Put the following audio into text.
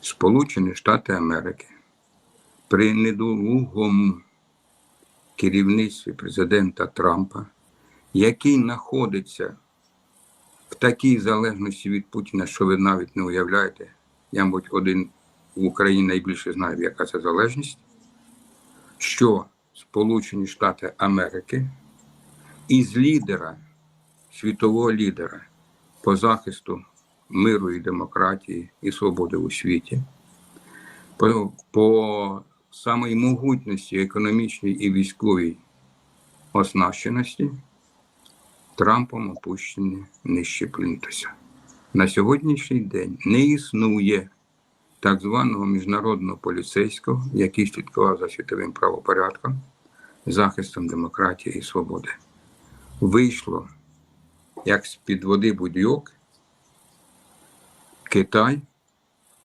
Сполучені Штати Америки при недолугому керівництві президента Трампа, який знаходиться в такій залежності від Путіна, що ви навіть не уявляєте, я, мабуть, один в Україні найбільше знаю, яка це залежність, що Сполучені Штати Америки із лідера, світового лідера по захисту миру і демократії і свободи у світі, по, по самій могутності економічній і військовій оснащеності, Трампом опущені нижче плінтуса. На сьогоднішній день не існує так званого міжнародного поліцейського, який слідкував за світовим правопорядком, захистом демократії і свободи. Вийшло як з-під води que tem.